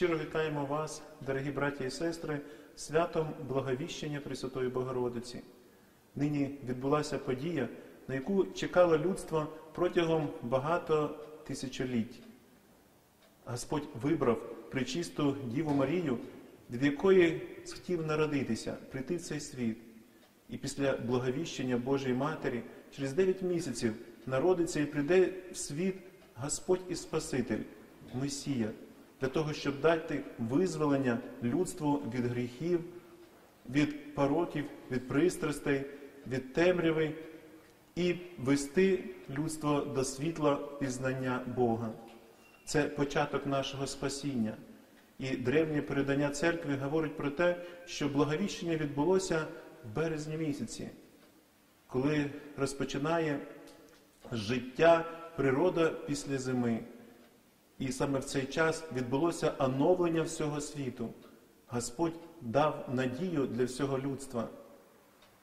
Щиро вітаємо вас, дорогі браті і сестри, святом Благовіщення Пресвятої Богородиці. Нині відбулася подія, на яку чекало людство протягом багато тисячоліть. Господь вибрав причисту Діву Марію, від якої хотів народитися, прийти в цей світ. І після благовіщення Божої Матері через 9 місяців народиться і прийде в світ Господь і Спаситель, Месія, для того, щоб дати визволення людству від гріхів, від пороків, від пристрастей, від темряви і вести людство до світла пізнання Бога. Це початок нашого спасіння. І древнє передання церкви говорить про те, що благовіщення відбулося в березні місяці, коли розпочинає життя природа після зими. І саме в цей час відбулося оновлення всього світу. Господь дав надію для всього людства.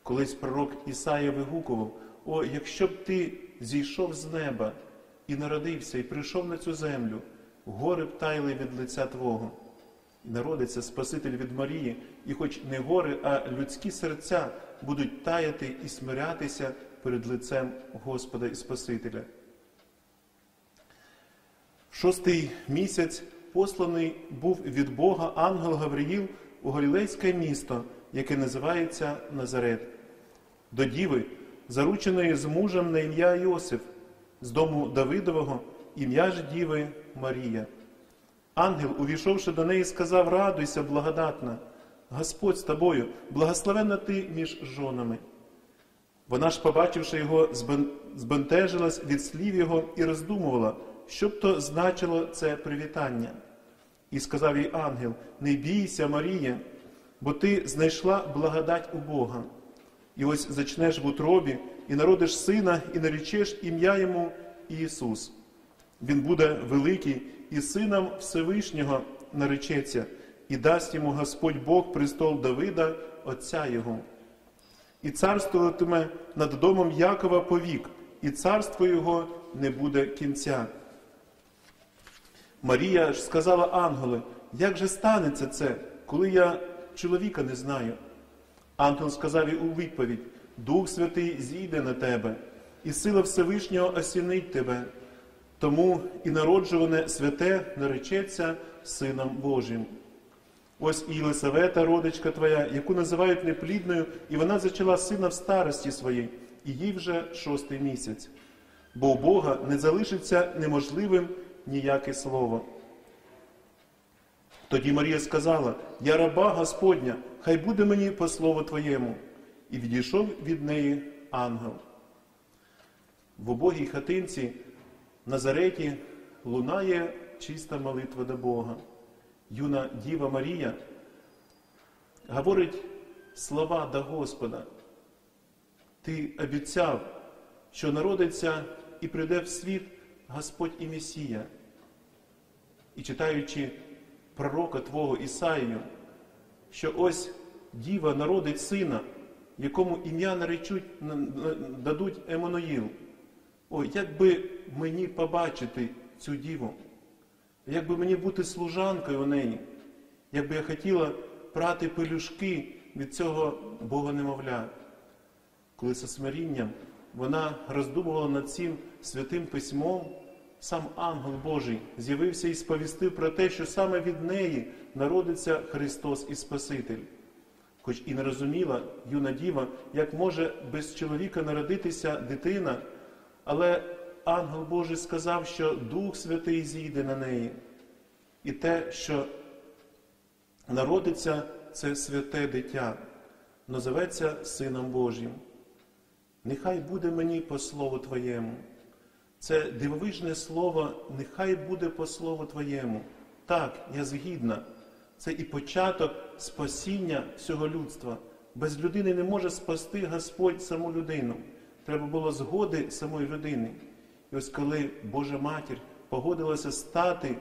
Колись пророк Ісая вигукував: О, якщо б ти зійшов з неба і народився, і прийшов на цю землю, гори б тайли від лиця Твого. І народиться Спаситель від Марії, і хоч не гори, а людські серця будуть таяти і смирятися перед лицем Господа і Спасителя. Шостий місяць посланий був від Бога ангел Гавриїл у Галілейське місто, яке називається Назарет, до діви, зарученої з мужем на ім'я Йосиф, з дому Давидового, ім'я ж діви Марія. Ангел, увійшовши до неї, сказав: Радуйся, благодатна, Господь з тобою, благословенна ти між жонами. Вона ж, побачивши його, збентежилась від слів його і роздумувала, що б то значило це привітання. І сказав їй ангел: Не бійся, Марія, бо ти знайшла благодать у Бога. І ось зачнеш в утробі, і народиш сина, і нарічеш ім'я йому Ісус. Він буде великий і сином Всевишнього наречеться, і дасть йому Господь Бог престол Давида, Отця Його. І царствуватиме над домом Якова повік, і царство Його не буде кінця. Марія ж сказала ангелу, як же станеться це, коли я чоловіка не знаю? Ангел сказав їй у відповідь: Дух Святий зійде на тебе, і сила Всевишнього осінить тебе. Тому і народжуване святе наречеться Сином Божим. Ось і Єлисавета, родичка твоя, яку називають неплідною, і вона зачала сина в старості своїй, і їй вже шостий місяць. Бо у Бога не залишиться неможливим ніяке слово. Тоді Марія сказала: Я раба Господня, хай буде мені по слову Твоєму. І відійшов від неї ангел. В убогій хатинці Назареті лунає чиста молитва до Бога. Юна Діва Марія говорить слова до Господа. Ти обіцяв, що народиться і прийде в світ Господь і Месія. І читаючи пророка Твого Ісаїю, що ось Діва народить сина, якому ім'я наречуть, дадуть Еммануїл. Ой, як би мені побачити цю діву, як би мені бути служанкою у неї, як би я хотіла прати пелюшки від цього Бога немовля, коли за смирінням вона роздумувала над цим святим письмом, сам ангел Божий з'явився і сповістив про те, що саме від неї народиться Христос і Спаситель. Хоч і не розуміла юна діва, як може без чоловіка народитися дитина. Але ангел Божий сказав, що Дух Святий зійде на неї. І те, що народиться, це святе дитя, називеться Сином Божим. Нехай буде мені по слову Твоєму. Це дивовижне слово, нехай буде по слову Твоєму. Так, я згідна. Це і початок спасіння всього людства. Без людини не може спасти Господь саму людину треба було згоди самої людини. І ось коли Божа матір погодилася стати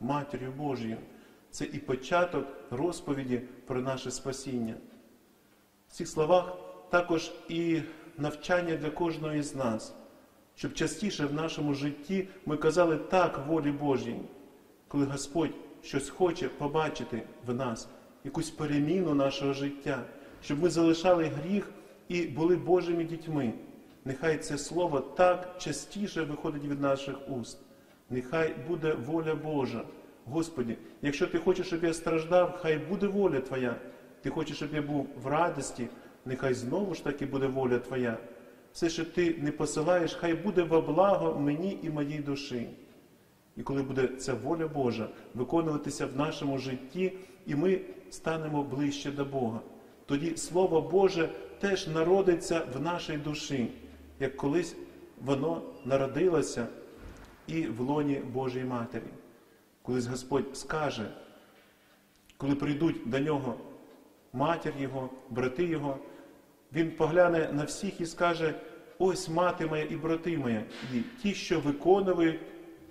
матір'ю Божою, це і початок розповіді про наше спасіння. В цих словах також і навчання для кожного з нас, щоб частіше в нашому житті ми казали так волі Божій, коли Господь щось хоче побачити в нас, якусь переміну нашого життя, щоб ми залишали гріх і були Божими дітьми. Нехай це слово так частіше виходить від наших уст. Нехай буде воля Божа. Господі, якщо ти хочеш, щоб я страждав, хай буде воля Твоя. Ти хочеш, щоб я був в радості, нехай знову ж таки буде воля Твоя. Все, що ти не посилаєш, хай буде во благо мені і моїй душі. І коли буде ця воля Божа виконуватися в нашому житті, і ми станемо ближче до Бога, тоді Слово Боже теж народиться в нашій душі, як колись воно народилося і в лоні Божої Матері. Колись Господь скаже, коли прийдуть до нього матір Його, брати Його, Він погляне на всіх і скаже: ось мати моя і брати моя, і ті, що виконують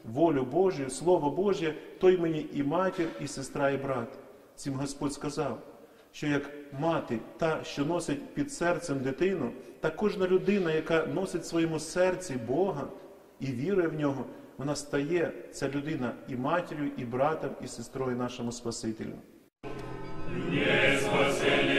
волю Божу, Слово Боже, той мені і матір, і сестра, і брат. Цим Господь сказав, що як мати, та, що носить під серцем дитину, та кожна людина, яка носить в своєму серці Бога і вірує в нього, вона стає ця людина і матір'ю, і братом, і сестрою нашому Спасителю. Не спасение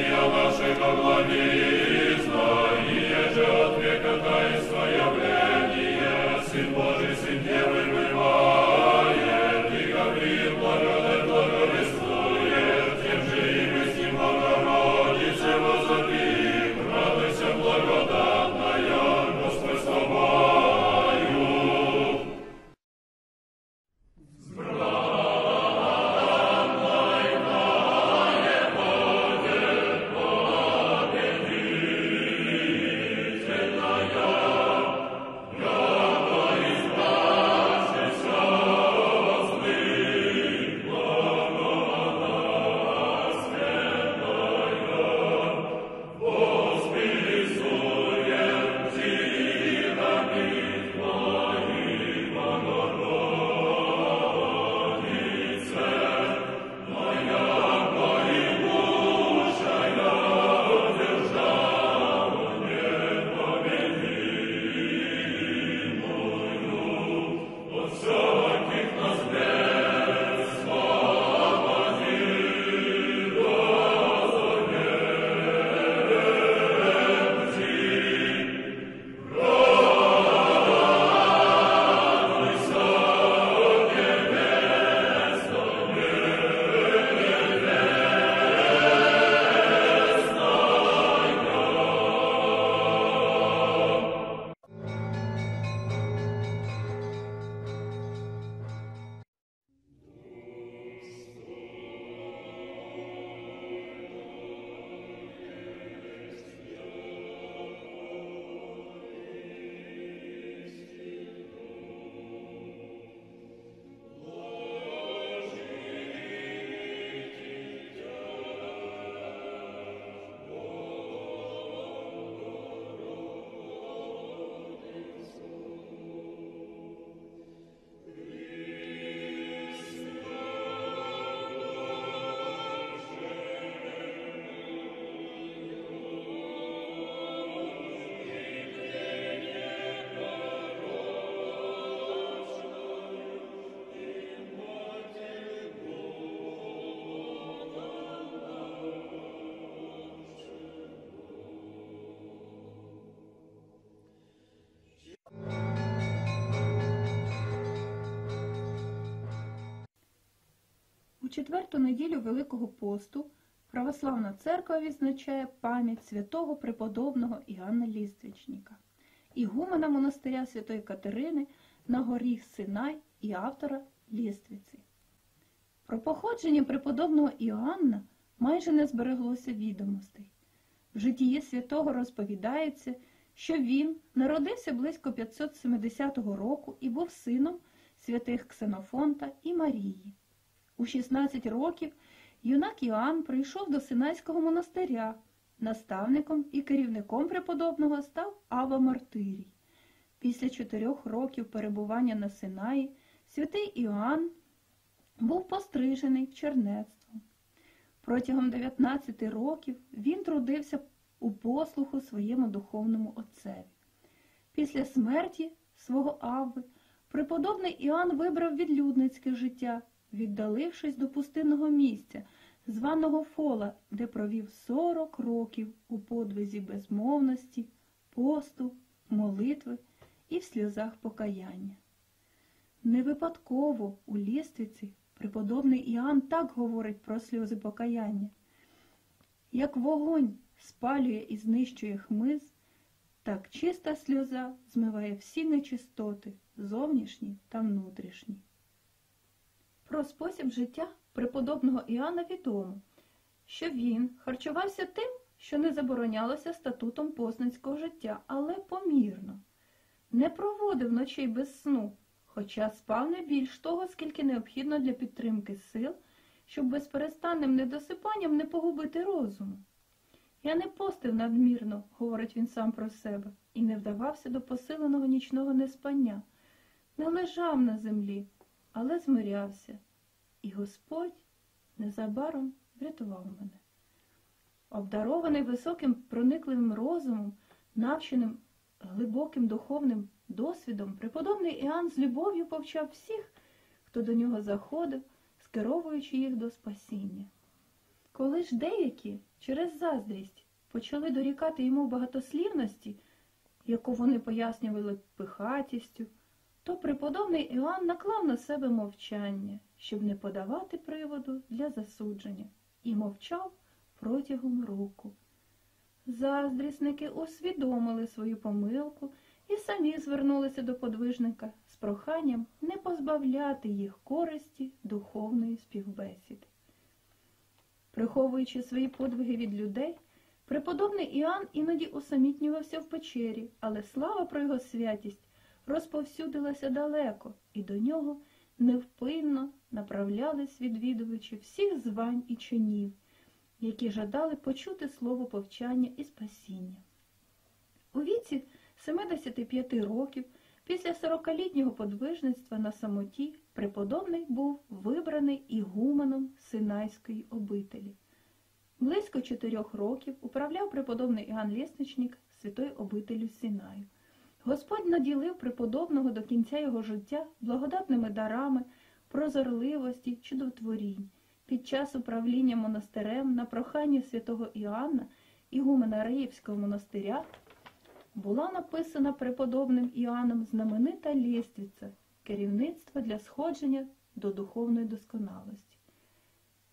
четверту неділю Великого посту Православна церква відзначає пам'ять святого преподобного Іоанна Ліствічника, ігумена монастиря Святої Катерини на горі Синай і автора Ліствіці. Про походження преподобного Іоанна майже не збереглося відомостей. В житті святого розповідається, що він народився близько 570 року і був сином святих Ксенофонта і Марії. У 16 років юнак Іоанн прийшов до Синайського монастиря. Наставником і керівником преподобного став Ава Мартирій. Після чотирьох років перебування на Синаї святий Іоанн був пострижений в чернецтво. Протягом 19 років він трудився у послуху своєму духовному отцеві. Після смерті свого Ави преподобний Іоанн вибрав відлюдницьке життя віддалившись до пустинного місця, званого Фола, де провів сорок років у подвизі безмовності, посту, молитви і в сльозах покаяння. Не випадково у ліствіці преподобний Іоанн так говорить про сльози покаяння. Як вогонь спалює і знищує хмиз, так чиста сльоза змиває всі нечистоти, зовнішні та внутрішні. Про спосіб життя преподобного Іоанна відомо, що він харчувався тим, що не заборонялося статутом посницького життя, але помірно, не проводив ночей без сну, хоча спав не більш того, скільки необхідно для підтримки сил, щоб безперестанним недосипанням не погубити розуму. Я не постив надмірно, говорить він сам про себе, і не вдавався до посиленого нічного неспання, не лежав на землі, але змирявся, і Господь незабаром врятував мене. Обдарований високим проникливим розумом, навченим глибоким духовним досвідом, преподобний Іоанн з любов'ю повчав всіх, хто до нього заходив, скеровуючи їх до спасіння. Коли ж деякі через заздрість почали дорікати йому багатослівності, яку вони пояснювали пихатістю, то преподобний Іоанн наклав на себе мовчання, щоб не подавати приводу для засудження, і мовчав протягом року. Заздрісники усвідомили свою помилку і самі звернулися до подвижника з проханням не позбавляти їх користі духовної співбесіди. Приховуючи свої подвиги від людей, преподобний Іоанн іноді усамітнювався в печері, але слава про його святість розповсюдилася далеко, і до нього невпинно направлялись відвідувачі всіх звань і чинів, які жадали почути слово повчання і спасіння. У віці 75 років, після 40-літнього подвижництва на самоті, преподобний був вибраний ігуменом Синайської обителі. Близько чотирьох років управляв преподобний Іоанн Лєсничник святою обителю Синаю. Господь наділив преподобного до кінця його життя благодатними дарами, прозорливості, чудотворінь. Під час управління монастирем на прохання святого Іоанна, ігумена Раївського монастиря, була написана преподобним Іоанном знаменита лєствіця керівництва для сходження до духовної досконалості.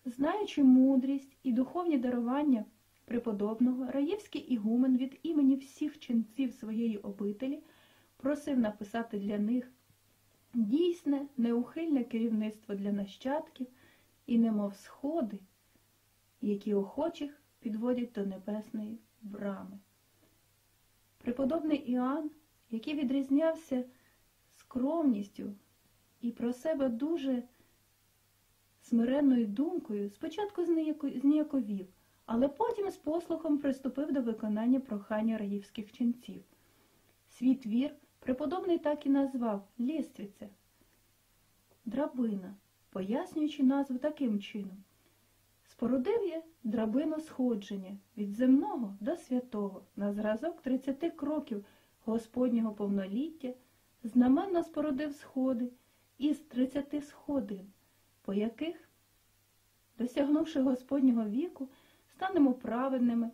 Знаючи мудрість і духовні дарування преподобного, Раївський ігумен від імені всіх ченців своєї обителі просив написати для них дійсне, неухильне керівництво для нащадків і немов сходи, які охочих підводять до небесної брами. Преподобний Іоанн, який відрізнявся скромністю і про себе дуже смиренною думкою, спочатку зніяковів, але потім з послухом приступив до виконання прохання раївських ченців. Свій твір преподобний так і назвав Лєствіце, драбина, пояснюючи назву таким чином. Спорудив я драбину сходження від земного до святого на зразок 30 кроків Господнього повноліття, знаменно спорудив сходи із 30 сходин, по яких, досягнувши Господнього віку, станемо праведними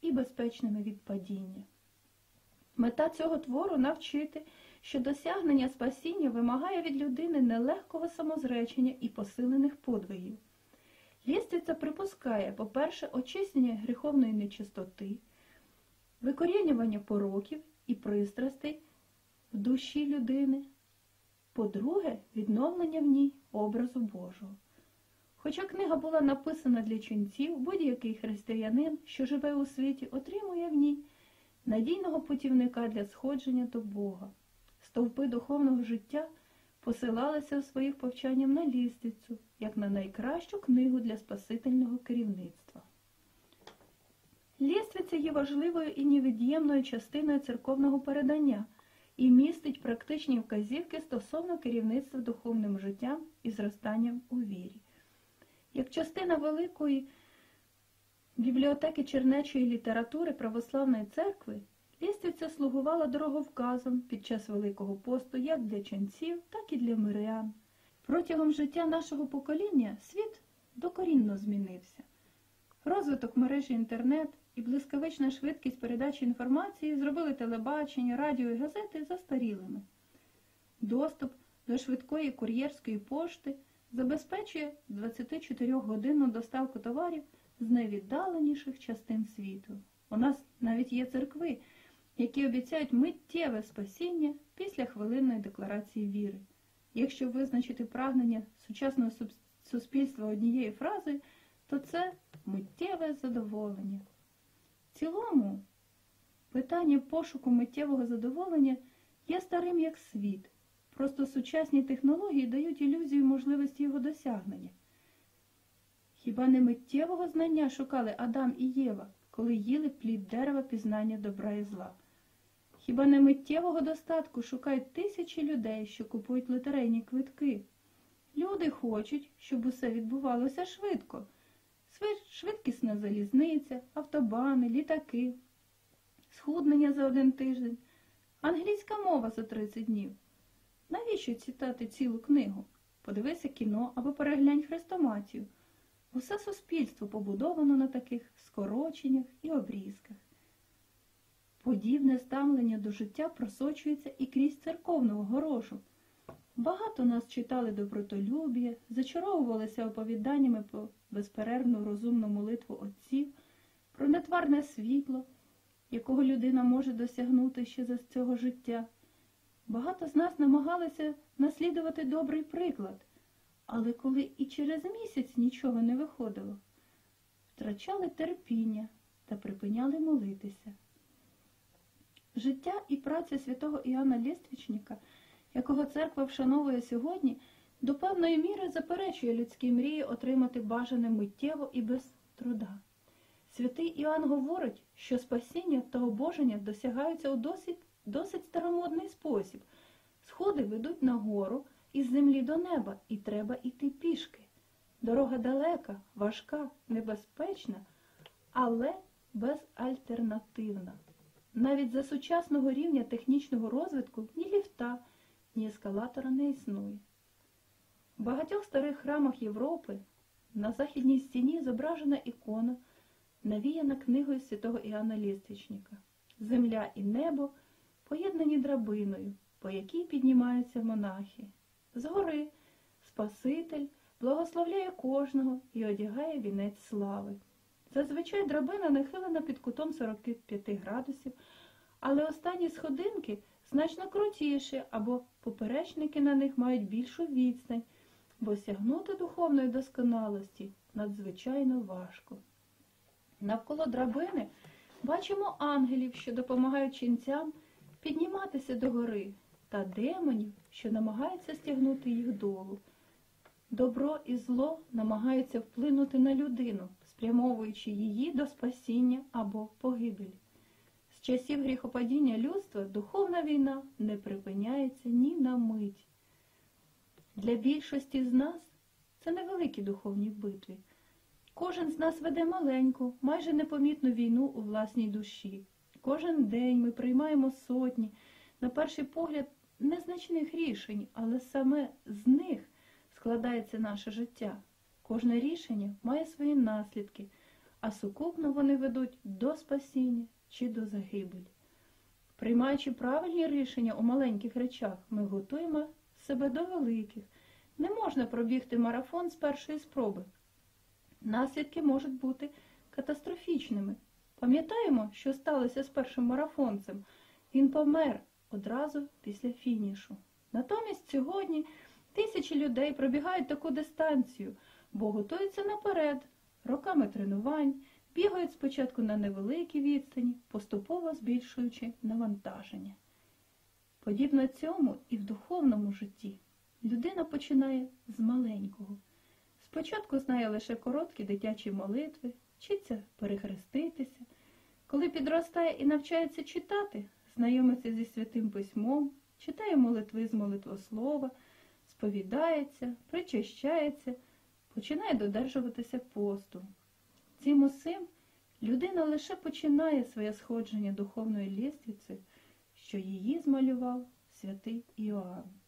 і безпечними від падіння. Мета цього твору навчити, що досягнення спасіння вимагає від людини нелегкого самозречення і посилених подвигів. Лєствиця припускає, по-перше, очищення гріховної нечистоти, викорінювання пороків і пристрастей в душі людини, по-друге, відновлення в ній образу Божого. Хоча книга була написана для ченців, будь-який християнин, що живе у світі, отримує в ній надійного путівника для сходження до Бога. Стовпи духовного життя посилалися у своїх повчанням на лістицю, як на найкращу книгу для спасительного керівництва. Ліствиця є важливою і невід'ємною частиною церковного передання і містить практичні вказівки стосовно керівництва духовним життям і зростанням у вірі. Як частина великої бібліотеки чернечої літератури Православної церкви, ліствиця слугувала дороговказом під час Великого посту як для ченців, так і для мирян. Протягом життя нашого покоління світ докорінно змінився. Розвиток мережі інтернет і блискавична швидкість передачі інформації зробили телебачення, радіо і газети застарілими. Доступ до швидкої кур'єрської пошти забезпечує 24-годинну доставку товарів з найвіддаленіших частин світу. У нас навіть є церкви, які обіцяють миттєве спасіння після хвилинної декларації віри. Якщо визначити прагнення сучасного суспільства однією фразою, то це миттєве задоволення. В цілому, питання пошуку миттєвого задоволення є старим як світ. Просто сучасні технології дають ілюзію можливості його досягнення. Хіба не миттєвого знання шукали Адам і Єва, коли їли плід дерева пізнання добра і зла? Хіба не миттєвого достатку шукають тисячі людей, що купують лотерейні квитки? Люди хочуть, щоб усе відбувалося швидко. Швидкісна залізниця, автобани, літаки, схуднення за один тиждень, англійська мова за 30 днів. Навіщо читати цілу книгу? Подивися кіно або переглянь хрестоматію. Усе суспільство побудовано на таких скороченнях і обрізках. Подібне ставлення до життя просочується і крізь церковну огорошу. Багато нас читали добротолюб'я, зачаровувалися оповіданнями про безперервну розумну молитву отців, про нетварне світло, якого людина може досягнути ще за цього життя. Багато з нас намагалися наслідувати добрий приклад, але коли і через місяць нічого не виходило, втрачали терпіння та припиняли молитися. Життя і праця святого Іоанна Лєствічника, якого церква вшановує сьогодні, до певної міри заперечує людські мрії отримати бажане миттєво і без труда. Святий Іоанн говорить, що спасіння та обоження досягаються у досить, досить старомодний спосіб. Сходи ведуть нагору із землі до неба, і треба йти пішки. Дорога далека, важка, небезпечна, але безальтернативна. Навіть за сучасного рівня технічного розвитку ні ліфта, ні ескалатора не існує. В багатьох старих храмах Європи на західній стіні зображена ікона, навіяна книгою святого Іоанна Ліствічника. Земля і небо поєднані драбиною, по якій піднімаються монахи. Згори Спаситель благословляє кожного і одягає вінець слави. Зазвичай драбина нахилена під кутом 45 градусів, але останні сходинки значно крутіші, або поперечники на них мають більшу відстань, бо сягнути духовної досконалості надзвичайно важко. Навколо драбини бачимо ангелів, що допомагають ченцям підніматися до гори, та демонів, що намагаються стягнути їх долу. Добро і зло намагаються вплинути на людину, спрямовуючи її до спасіння або погибелі. З часів гріхопадіння людства духовна війна не припиняється ні на мить. Для більшості з нас це невеликі духовні битви. Кожен з нас веде маленьку, майже непомітну війну у власній душі. Кожен день ми приймаємо сотні, на перший погляд, незначних рішень, але саме з них складається наше життя. Кожне рішення має свої наслідки, а сукупно вони ведуть до спасіння чи до загибелі. Приймаючи правильні рішення у маленьких речах, ми готуємо себе до великих. Не можна пробігти марафон з першої спроби. Наслідки можуть бути катастрофічними. Пам'ятаємо, що сталося з першим марафонцем. Він помер одразу після фінішу. Натомість сьогодні тисячі людей пробігають таку дистанцію, бо готуються наперед, роками тренувань, бігають спочатку на невеликій відстані, поступово збільшуючи навантаження. Подібно цьому і в духовному житті людина починає з маленького. Спочатку знає лише короткі дитячі молитви, вчиться перехреститися. Коли підростає і навчається читати, знайомиться зі святим письмом, читає молитви з молитвослова, сповідається, причащається, починає додержуватися посту. Цим усім людина лише починає своє сходження духовної ліствіці, що її змалював святий Іоанн.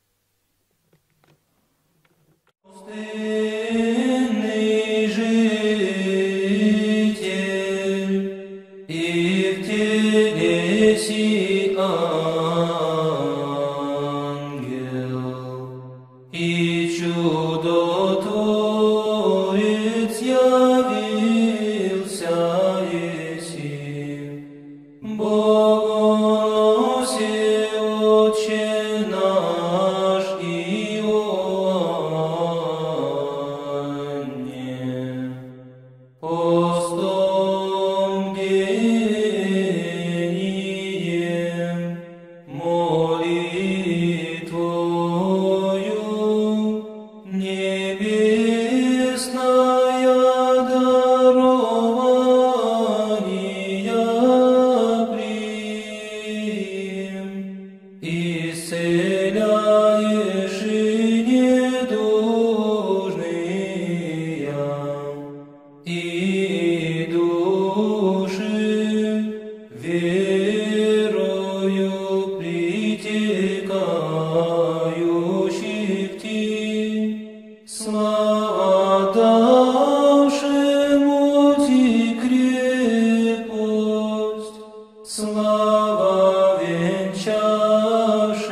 Señor.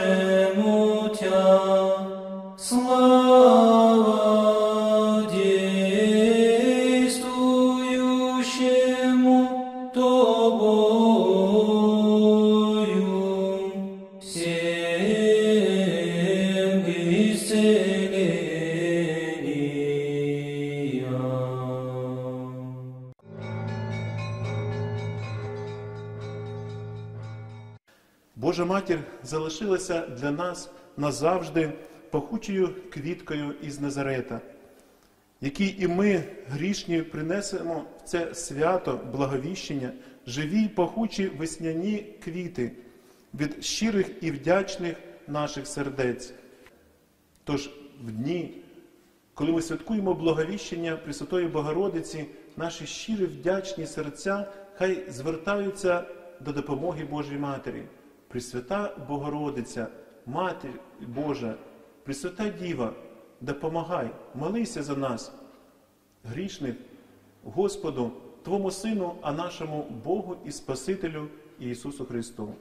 Залишилася для нас назавжди пахучою квіткою із Назарета, який і ми, грішні, принесемо в це свято благовіщення, живі й пахучі весняні квіти від щирих і вдячних наших сердець. Тож в дні, коли ми святкуємо благовіщення Пресвятої Богородиці, наші щирі вдячні серця хай звертаються до допомоги Божої Матері. Пресвята Богородиця, Матір Божа, Пресвята Діва, допомагай, молися за нас, грішних, Господу, Твому Сину, а нашому Богу і Спасителю Ісусу Христу.